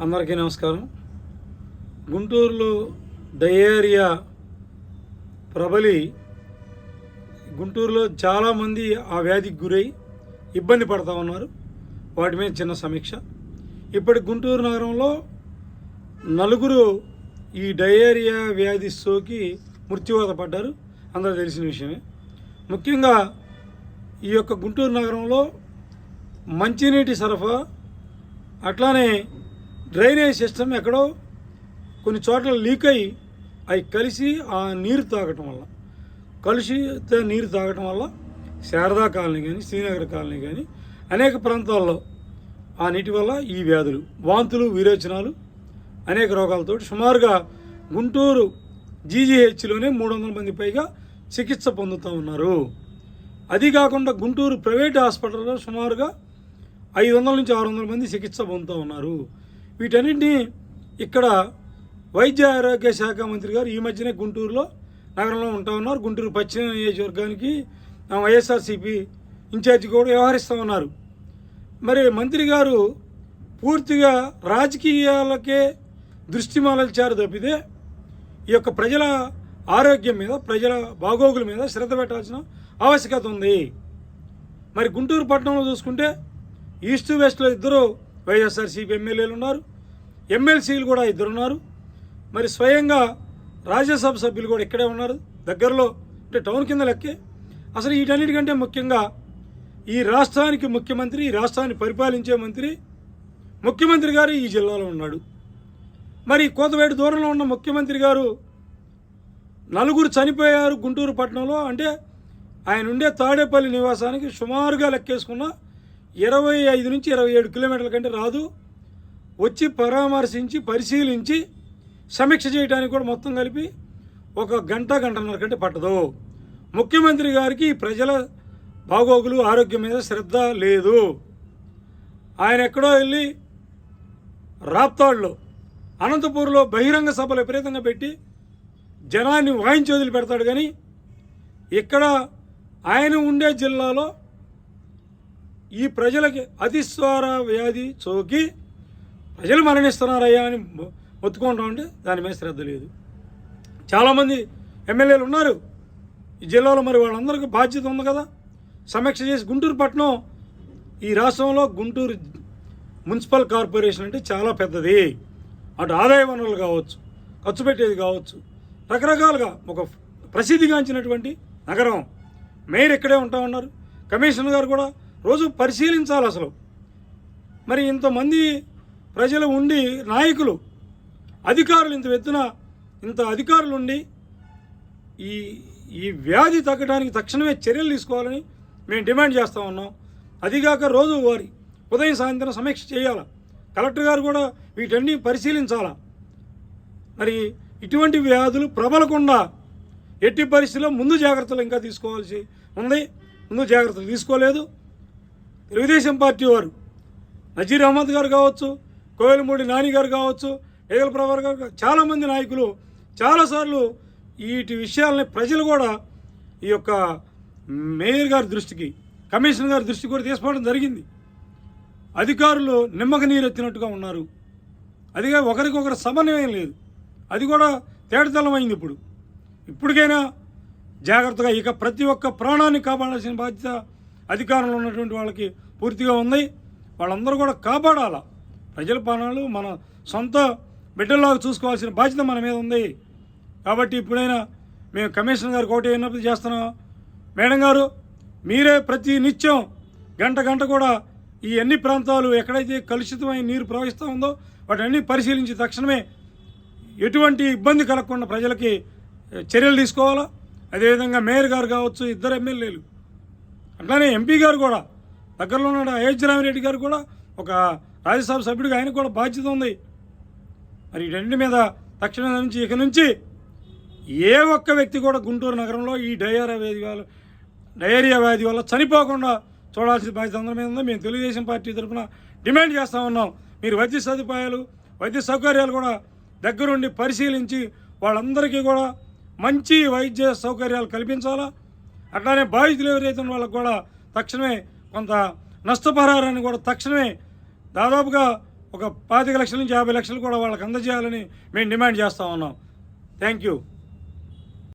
అందరికీ నమస్కారం. గుంటూరులో డయేరియా ప్రబలి గుంటూరులో చాలామంది ఆ వ్యాధికి గురై ఇబ్బంది పడతా ఉన్నారు. వాటి మీద చిన్న సమీక్ష. ఇప్పటి గుంటూరు నగరంలో నలుగురు ఈ డయేరియా వ్యాధి సోకి మృత్యువాత పడ్డారు. అందరూ తెలిసిన విషయమే. ముఖ్యంగా ఈ యొక్క గుంటూరు నగరంలో మంచినీటి సరఫరా అట్లానే డ్రైనేజ్ సిస్టమ్ ఎక్కడో కొన్ని చోట్ల లీక్ అయ్యి అవి కలిసి ఆ నీరు తాగటం వల్ల కలిసి నీరు తాగటం వల్ల శారదా కాలనీ కానీ శ్రీనగర్ కాలనీ కానీ అనేక ప్రాంతాల్లో ఆ నీటి వల్ల ఈ వ్యాధులు వాంతులు విరేచనాలు అనేక రోగాలతో సుమారుగా గుంటూరు జీజీహెచ్లోనే మూడు వందల మంది పైగా చికిత్స పొందుతూ ఉన్నారు. అది కాకుండా గుంటూరు ప్రైవేట్ హాస్పిటల్లో సుమారుగా ఐదు వందల నుంచి ఆరు వందల మంది చికిత్స పొందుతూ ఉన్నారు. వీటన్నింటినీ ఇక్కడ వైద్య ఆరోగ్య శాఖ మంత్రి గారు ఈ మధ్యనే గుంటూరులో నగరంలో ఉంటా ఉన్నారు. గుంటూరు పశ్చిమ నియోజకవర్గానికి వైఎస్ఆర్సీపీ ఇన్ఛార్జి కూడా వ్యవహరిస్తూ ఉన్నారు. మరి మంత్రి గారు పూర్తిగా రాజకీయాలకే దృష్టి మరల్చారు తప్పితే ఈ యొక్క ప్రజల ఆరోగ్యం మీద ప్రజల బాగోగుల మీద శ్రద్ధ పెట్టాల్సిన ఆవశ్యకత ఉంది. మరి గుంటూరు పట్టణంలో చూసుకుంటే ఈస్ట్ వెస్ట్లో ఇద్దరు వైఎస్ఆర్సీపీ ఎమ్మెల్యేలు ఉన్నారు. ఎమ్మెల్సీలు కూడా ఇద్దరు ఉన్నారు మరి స్వయంగా రాజ్యసభ సభ్యులు కూడా ఇక్కడే ఉన్నారు. దగ్గరలో అంటే టౌన్ కింద లెక్కే. అసలు వీటన్నిటికంటే ముఖ్యంగా ఈ రాష్ట్రానికి ముఖ్యమంత్రి ఈ రాష్ట్రాన్ని పరిపాలించే మంత్రి ముఖ్యమంత్రి గారు ఈ జిల్లాలో ఉన్నాడు. మరి కోతవేటి దూరంలో ఉన్న ముఖ్యమంత్రి గారు నలుగురు చనిపోయారు గుంటూరు పట్టణంలో. అంటే ఆయన ఉండే తాడేపల్లి నివాసానికి సుమారుగా లెక్కేసుకున్న ఇరవై ఐదు నుంచి ఇరవై ఏడు కిలోమీటర్ల కంటే రాదు. వచ్చి పరామర్శించి పరిశీలించి సమీక్ష చేయడానికి కూడా మొత్తం కలిపి ఒక గంట గంటన్నర కంటే పట్టదు. ముఖ్యమంత్రి గారికి ప్రజల బాగోగులు ఆరోగ్యం మీద శ్రద్ధ లేదు. ఆయన ఎక్కడో వెళ్ళి రాప్తాడులో అనంతపూర్లో బహిరంగ సభలు విపరీతంగా పెట్టి జనాన్ని వాయించి వదిలి పెడతాడు కానీ ఇక్కడ ఆయన ఉండే జిల్లాలో ఈ ప్రజలకి అతిస్వార వ్యాధి సోకి ప్రజలు మరణిస్తున్నారయ్యా అని మొ- ఉంటే దాని మీద శ్రద్ధ లేదు. చాలామంది ఎమ్మెల్యేలు ఉన్నారు. ఈ జిల్లాలో మరి వాళ్ళందరికీ బాధ్యత ఉంది కదా. సమీక్ష చేసి గుంటూరు పట్టణం ఈ రాష్ట్రంలో గుంటూరు మున్సిపల్ కార్పొరేషన్ అంటే చాలా పెద్దది. అటు ఆదాయ వనరులు కావచ్చు ఖర్చు పెట్టేది కావచ్చు. రకరకాలుగా ఒక ప్రసిద్ధిగాంచినటువంటి నగరం. మేయర్ ఇక్కడే ఉంటా ఉన్నారు. కమిషనర్ గారు కూడా రోజు పరిశీలించాలి అసలు. మరి ఇంతమంది ప్రజలు ఉండి నాయకులు అధికారులు ఇంత ఎత్తున ఇంత అధికారులు ఉండి ఈ ఈ వ్యాధి తగ్గడానికి తక్షణమే చర్యలు తీసుకోవాలని మేము డిమాండ్ చేస్తూ ఉన్నాం. అదిగాక రోజు వారి ఉదయం సాయంత్రం సమీక్ష చేయాలి? కలెక్టర్ గారు కూడా వీటన్ని పరిశీలించాలా? మరి ఇటువంటి వ్యాధులు ప్రబలకుండా ఎట్టి పరిస్థితుల్లో ముందు జాగ్రత్తలు ఇంకా తీసుకోవాల్సి ఉంది. ముందు జాగ్రత్తలు తీసుకోలేదు. తెలుగుదేశం పార్టీ వారు నజీర్ అహ్మద్ గారు కావచ్చు కోయలమూడి నాని గారు కావచ్చు ఏగల ప్రభాకర్ గారు చాలామంది నాయకులు చాలాసార్లు వీటి విషయాలని ప్రజలు కూడా ఈ యొక్క మేయర్ గారి దృష్టికి కమిషనర్ గారి దృష్టికి కూడా తీసుకోవడం జరిగింది. అధికారులు నిమ్మక నీరు ఎత్తినట్టుగా ఉన్నారు అదిగా ఒకరికొకరు సమన్వయం లేదు. అది కూడా తేటతలమైంది ఇప్పుడు. ఇప్పటికైనా జాగ్రత్తగా ఇక ప్రతి ఒక్క ప్రాణాన్ని కాపాడాల్సిన బాధ్యత అధికారంలో ఉన్నటువంటి వాళ్ళకి పూర్తిగా ఉంది. వాళ్ళందరూ కూడా కాపాడాల? ప్రజల పాలనలు మన సొంత బిడ్డల్లాగా చూసుకోవాల్సిన బాధ్యత మన మీద ఉంది. కాబట్టి ఇప్పుడైనా మేము కమిషనర్ గారికి ఒకటి విన్నప్పుడు చేస్తున్నాం. మేడం గారు మీరే ప్రతి నిత్యం గంట గంట కూడా ఈ అన్ని ప్రాంతాలు ఎక్కడైతే కలుషితమైన నీరు ప్రవహిస్తూ ఉందో వాటన్ని పరిశీలించి తక్షణమే ఎటువంటి ఇబ్బంది కలగకుండా ప్రజలకి చర్యలు తీసుకోవాలా? అదేవిధంగా మేయర్ గారు కావచ్చు ఇద్దరు ఎమ్మెల్యేలు. అట్లానే ఎంపీ గారు కూడా దగ్గరలో ఉన్న అయోధ్య రామిరెడ్డి గారు కూడా ఒక రాజ్యసభ సభ్యుడిగా ఆయన కూడా బాధ్యత ఉంది. మరి వీటన్నిటి మీద తక్షణం నుంచి ఇక నుంచి ఏ ఒక్క వ్యక్తి కూడా గుంటూరు నగరంలో ఈ డయేరియా వ్యాధి వల్ల డయేరియా వ్యాధి వల్ల చనిపోకుండా చూడాల్సిన బాధ్యత అందరి మీద ఉంది. మేము తెలుగుదేశం పార్టీ తరఫున డిమాండ్ చేస్తూ ఉన్నాం. మీరు వైద్య సదుపాయాలు వైద్య సౌకర్యాలు కూడా దగ్గరుండి పరిశీలించి వాళ్ళందరికీ కూడా మంచి వైద్య సౌకర్యాలు కల్పించాలా? అట్లానే బాధితులు ఎవరైతే ఉన్నారో వాళ్ళకు కూడా తక్షణమే కొంత నష్టపరిహారాన్ని కూడా తక్షణమే దాదాపుగా ఒక పాతిక లక్షల నుంచి యాభై లక్షలు కూడా వాళ్ళకి అందజేయాలని మేము డిమాండ్ చేస్తూ ఉన్నాం. Thank you.